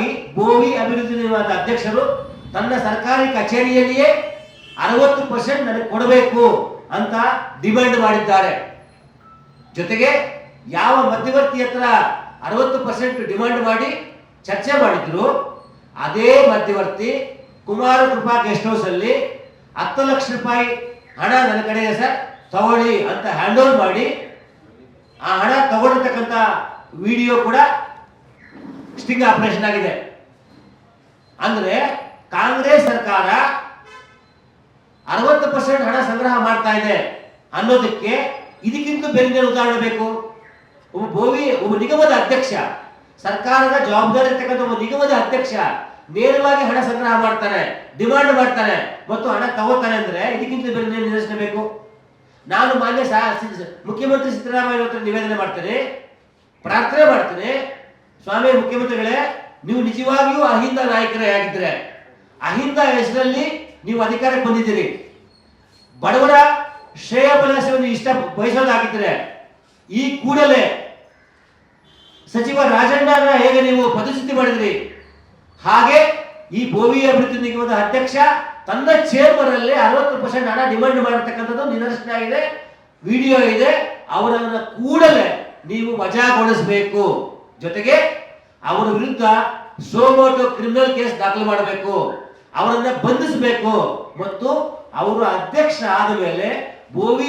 ಹೀಗಾಗಿ ಬೋವಿ ಅಭಿವೃದ್ಧಿ ನಿಗಮದ ಅಧ್ಯಕ್ಷರು ತನ್ನ ಸರ್ಕಾರಿ ಕಚೇರಿಯಲ್ಲಿಯೇ ಅರವತ್ತು ಪರ್ಸೆಂಟ್ ನನಗೆ ಕೊಡಬೇಕು ಅಂತ ಡಿಮ್ಯಾಂಡ್ ಮಾಡಿದ್ದಾರೆ. ಜೊತೆಗೆ ಯಾವ ಮಧ್ಯವರ್ತಿ ಹತ್ರ ಅರವತ್ತು ಪರ್ಸೆಂಟ್ ಡಿಮ್ಯಾಂಡ್ ಮಾಡಿ ಚರ್ಚೆ ಮಾಡಿದ್ರು, ಅದೇ ಮಧ್ಯವರ್ತಿ ಕುಮಾರ ಕೃಪಾ ಗೆಸ್ಟ್ ಹೌಸ್ ಅಲ್ಲಿ ಹತ್ತು ಲಕ್ಷ ರೂಪಾಯಿ ಹಣ ನನ್ನ ಕಡೆ ಸರ್ ತಗೊಳ್ಳಿ ಅಂತ ಹ್ಯಾಂಡ್ ಓವರ್ ಮಾಡಿ, ಆ ಹಣ ತಗೊಂಡಿರ್ತಕ್ಕಂಥ ವಿಡಿಯೋ ಕೂಡ ಸ್ಟಿಂಗ್ ಆಪರೇಷನ್ ಆಗಿದೆ. ಅಂದ್ರೆ ಕಾಂಗ್ರೆಸ್ ಸರ್ಕಾರ ಅರವತ್ತು ಪರ್ಸೆಂಟ್ ಹಣ ಸಂಗ್ರಹ ಮಾಡ್ತಾ ಇದೆ ಅನ್ನೋದಕ್ಕೆ ಇದಕ್ಕಿಂತ ಬೇರೆ ಉದಾಹರಣೆ ಬೇಕು. ಒಬ್ಬ ಭೋವಿ, ಒಬ್ಬ ನಿಗಮದ ಅಧ್ಯಕ್ಷ, ಸರ್ಕಾರದ ಜವಾಬ್ದಾರಿ ಇರ್ತಕ್ಕಂಥ ಒಬ್ಬ ನಿಗಮದ ಅಧ್ಯಕ್ಷ ನೇರವಾಗಿ ಹಣ ಸಂಗ್ರಹ ಮಾಡ್ತಾನೆ ಡಿಮಾಂಡ್ ಮಾಡ್ತಾನೆ ಮತ್ತು ಹಣ ತಗೋತಾನೆ ಅಂದ್ರೆ ಇದಕ್ಕಿಂತ ಬೇರೆ ನಿರ್ದೇಶನ ಬೇಕು. ನಾನು ಮಾನ್ಯ ಮುಖ್ಯಮಂತ್ರಿ ಸಿದ್ದರಾಮಯ್ಯ ನಿವೇದನೆ ಮಾಡ್ತೇನೆ, ಪ್ರಾರ್ಥನೆ ಮಾಡ್ತೇನೆ ಸ್ವಾಮಿ ಮುಖ್ಯಮಂತ್ರಿಗಳೇ, ನೀವು ನಿಜವಾಗಿಯೂ ಅಹಿಂದ ನಾಯಕರೇ ಆಗಿದ್ರೆ, ಅಹಿಂದ ಹೆಸರಲ್ಲಿ ನೀವು ಅಧಿಕಾರಕ್ಕೆ ಬಂದಿದ್ದೀರಿ. ಬಡವರ ಶ್ರೇಯೋಭಿಲಾಷವನ್ನು ಇಷ್ಟ ಬಯಸೋದಾಗಿದ್ರೆ, ಈ ಕೂಡಲೇ ಸಚಿವ ರಾಜಣ್ಣ ಹೇಗೆ ನೀವು ಪದಚ್ಯುತಿ ಮಾಡಿದ್ರಿ? ಹಾಗೆ ಈ ಭೋವಿ ಅಭಿವೃದ್ಧಿ ನಿಗಮದ ಅಧ್ಯಕ್ಷ ತನ್ನ ಚೇಂಬರ್ ಅಲ್ಲಿ ಅರವತ್ತು ಪರ್ಸೆಂಟ್ ಹಣ ಡಿಮಾಂಡ್ ಮಾಡಿರ್ತಕ್ಕಂಥದ್ದು ನಿದರ್ಶನ ಇದೆ ವಿಡಿಯೋ ಇದೆ. ಅವರನ್ನು ಕೂಡಲೇ ನೀವು ವಜಾಗೊಳಿಸಬೇಕು. ಜೊತೆಗೆ ಅವರ ವಿರುದ್ಧ ಸೋಮೋಟೋ ಕ್ರಿಮಿನಲ್ ಕೇಸ್ ದಾಖಲು ಮಾಡಬೇಕು, ಅವರನ್ನ ಬಂಧಿಸಬೇಕು ಮತ್ತು ಅವರು ಅಧ್ಯಕ್ಷ ಆದ ಮೇಲೆ ಭೂಮಿ